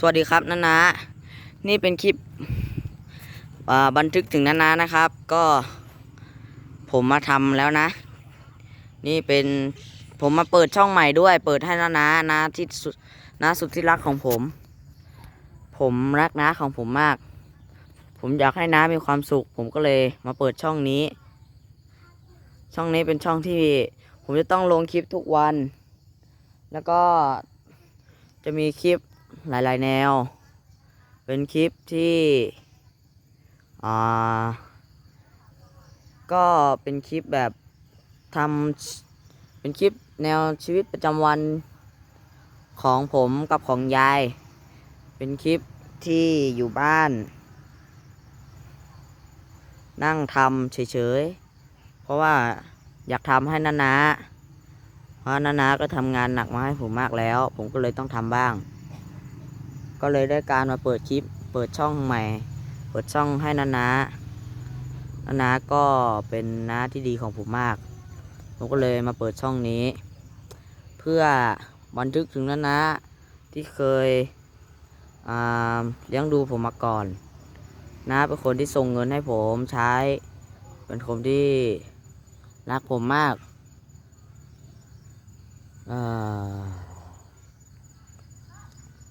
สวัสดีครับนานานี่เป็นคลิปบันทึกถึงนานานะครับ ก็ผมมาทำแล้วนะ นี่เป็นผมมาเปิดช่องใหม่ด้วย เปิดให้นานานาที่สุดนาสุดที่รักของผม ผมรักน้าของผมมาก ผมอยากให้น้ามีความสุข ผมก็เลยมาเปิดช่องนี้ ช่องนี้เป็นช่องที่ ผมจะต้องลงคลิปทุกวัน แล้วก็จะมีคลิป หลาย ๆ แนว เป็นคลิปที่อ่าก็เป็นคลิปแบบทำเป็นคลิปแนวชีวิตประจำวันของผมกับของยาย เป็นคลิปที่อยู่บ้าน นั่งทำเฉย ๆ เพราะว่าอยากทำให้นานาเพราะนานาก็ทำงานหนักมาให้ผมมากแล้ว ผมก็เลยต้องทำบ้าง ก็เลยได้การมาเปิดคลิป เปิดช่องใหม่ เปิดช่องให้นานานานาก็เป็นน้าที่ดีของผมมาก ผมก็เลยมาเปิดช่องนี้ เพื่อบันทึกถึงนานาที่เคยเลี้ยงดูผมมาก่อนน้าเป็นคนที่ส่งเงินให้ผมใช้ เป็นคนที่รักผมมาก เอ่อ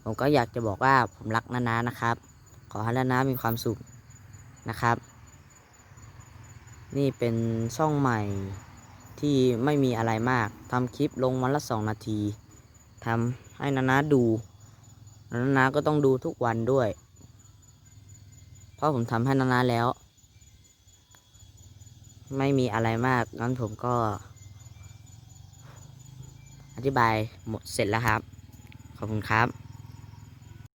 ผมก็อยากจะบอกว่าผมรักนานานะครับ ขอให้นานามีความสุขนะครับ นี่เป็นช่องใหม่ที่ไม่มีอะไรมากทำคลิปลงวันละสองนาทีทำให้นานาดูนานาก็ต้องดูทุกวันด้วย เพราะผมทำให้นานาแล้ว ไม่มีอะไรมากงั้นผมก็ อธิบายหมดเสร็จแล้วครับ ขอบคุณครับ